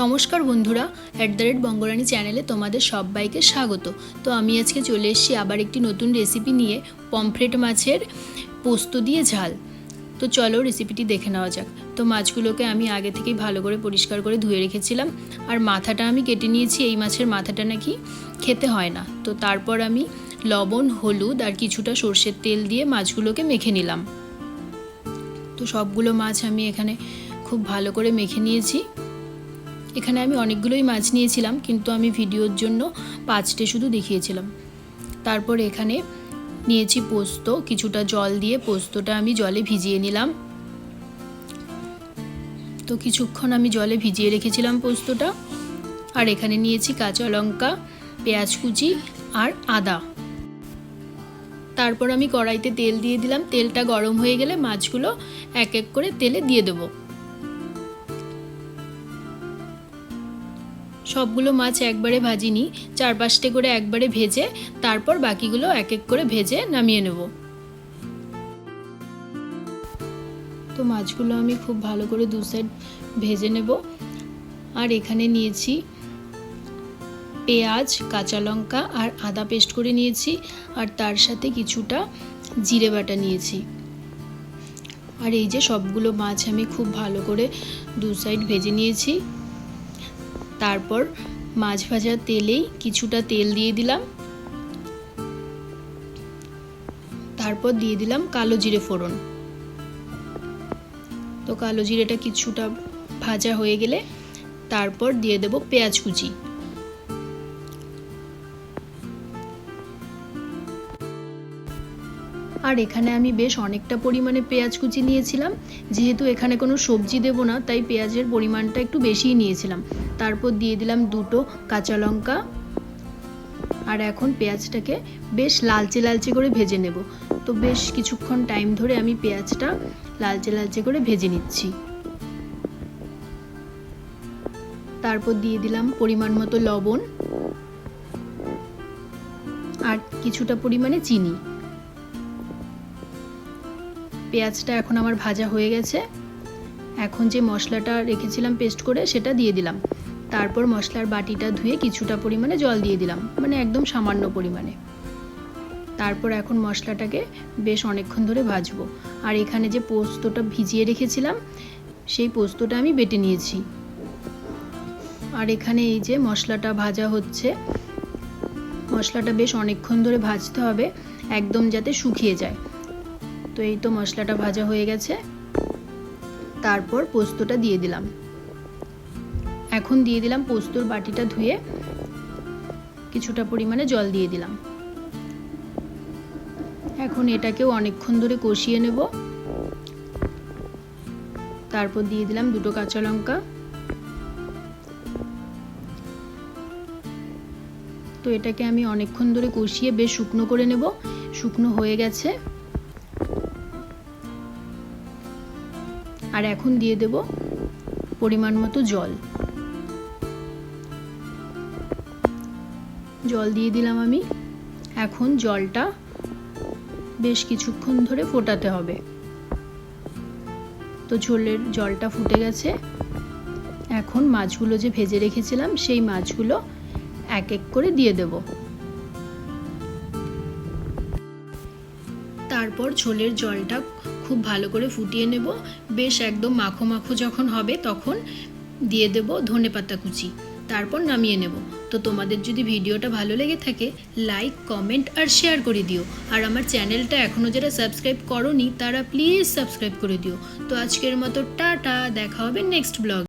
নমস্কার বন্ধুরা at the rate বঙ্গরানী চ্যানেলে তোমাদের সবাইকে স্বাগত। তো আমি আজকে চলে এসেছি আবার একটি নতুন রেসিপি নিয়ে পমফ্রেট মাছের পোস্ত দিয়ে ঝাল। তো চলো রেসিপিটি দেখে নেওয়া যাক। তো মাছগুলোকে আমি আগে থেকেই ভালো করে পরিষ্কার করে ধুয়ে রেখেছিলাম, আর মাথাটা আমি কেটে নিয়েছি, এই মাছের মাথাটা নাকি খেতে হয় না। তো তারপর আমি লবণ, হলুদ আর কিছুটা সর্ষের তেল দিয়ে মাছগুলোকে মেখে নিলাম। তো সবগুলো মাছ আমি এখানে খুব ভালো করে মেখে নিয়েছি। এখানে আমি অনেকগুলোই মাছ নিয়েছিলাম, কিন্তু আমি ভিডিওর জন্য পাঁচটে শুধু দেখিয়েছিলাম। তারপর এখানে নিয়েছি পোস্ত, কিছুটা জল দিয়ে পোস্তটা আমি জলে ভিজিয়ে নিলাম। তো কিছুক্ষণ আমি জলে ভিজিয়ে রেখেছিলাম পোস্তটা। আর এখানে নিয়েছি কাঁচা লঙ্কা, পেঁয়াজ কুচি আর আদা। তারপর আমি কড়াইতে তেল দিয়ে দিলাম। তেলটা গরম হয়ে গেলে মাছগুলো এক এক করে তেলে দিয়ে দেবো। সবগুলো মাছ একবারে ভাজিনি চার পাঁচটে করে একবারে ভেজে, তারপর বাকিগুলো এক এক করে ভেজে নামিয়ে নেব। তো মাছগুলো আমি খুব ভালো করে দু সাইড ভেজে নেব। আর এখানে নিয়েছি পেঁয়াজ, কাঁচা লঙ্কা আর আদা পেস্ট করে নিয়েছি। আর তার সাথে কিছুটা জিরে বাটা নিয়েছি। আর এই যে সবগুলো মাছ আমি খুব ভালো করে দু সাইড ভেজে নিয়েছি। তারপর মাছ ভাজার তেলেই কিছুটা তেল দিয়ে দিলাম। তারপর দিয়ে দিলাম কালো জিরে ফোড়ন। তো কালো জিরেটা কিছুটা ভাজা হয়ে গেলে তারপর দিয়ে দেব পেঁয়াজ কুচি। আর এখানে আমি বেশ অনেকটা পরিমাণে পেঁয়াজ কুচি নিয়েছিলাম। যেহেতু এখানে কোনো সবজি দেব না, তাই পেঁয়াজের পরিমাণটা একটু বেশিই নিয়েছিলাম। তারপর দিয়ে দিলাম দুটো কাঁচা লঙ্কা। আর এখন পেঁয়াজটাকে বেশ লালচে লালচে করে ভেজে নেব। তো বেশ কিছুক্ষণ টাইম ধরে আমি পেঁয়াজটা লালচে লালচে করে ভেজে নিচ্ছি। তারপর দিয়ে দিলাম পরিমাণ মতো লবণ। আর কিছুটা পরিমাণে চিনি। পেঁয়াজটা এখন আমার ভাজা হয়ে গেছে। এখন যে মশলাটা রেখেছিলাম পেস্ট করে সেটা দিয়ে দিলাম। তারপর মশলার বাটিটা ধুয়ে কিছুটা পরিমাণে জল দিয়ে দিলাম মানে একদম সামান্য পরিমাণে। তারপর এখন মশলাটাকে বেশ অনেকক্ষণ ধরে ভাজবো। আর এখানে যে পোস্তটা ভিজিয়ে রেখেছিলাম, সেই পোস্তটা আমি বেটে নিয়েছি। আর এখানে এই যে মশলাটা ভাজা হচ্ছে, মশলাটা বেশ অনেকক্ষণ ধরে ভাজতে হবে, একদম যাতে শুকিয়ে যায়। তো এই তো মশলাটা ভাজা হয়ে গেছে। তারপর পোস্তটা দিয়ে দিলাম। এখন দিয়ে দিলাম পোস্তর বাটিটা ধুয়ে কিছুটা পরিমাণে জল দিয়ে দিলাম। এখন এটাকেও অনেকক্ষণ ধরে কষিয়ে নেব। তারপর দিয়ে দিলাম দুটো কাঁচা লঙ্কা। তো এটাকে আমি অনেকক্ষণ ধরে কষিয়ে বেশ শুকনো করে নেব। শুকনো হয়ে গেছে। আর এখন দিয়ে দেব পরিমাণ মতো জল। জল দিয়ে দিলাম আমি। এখন জলটা বেশ কিছুক্ষণ ধরে ফোটাতে হবে। তো ঝোলের জলটা ফুটে গেছে। এখন মাছগুলো যে ভেজে রেখেছিলাম, সেই মাছগুলো এক এক করে দিয়ে দেব। তারপর ঝোলের জলটা খুব ভালো করে ফুটিয়ে নেব। বেশ একদম মাখো মাখো যখন হবে তখন দিয়ে দেব ধনে পাতা কুচি। তারপর নামিয়ে নেব। তো তোমাদের যদি ভিডিওটা ভালো লেগে থাকে লাইক কমেন্ট আর শেয়ার করে দিও। আর আমার চ্যানেলটা এখনও যারা সাবস্ক্রাইব করনি, তারা প্লিজ সাবস্ক্রাইব করে দিও। তো আজকের মতো টাটা, দেখা হবে নেক্সট ব্লগ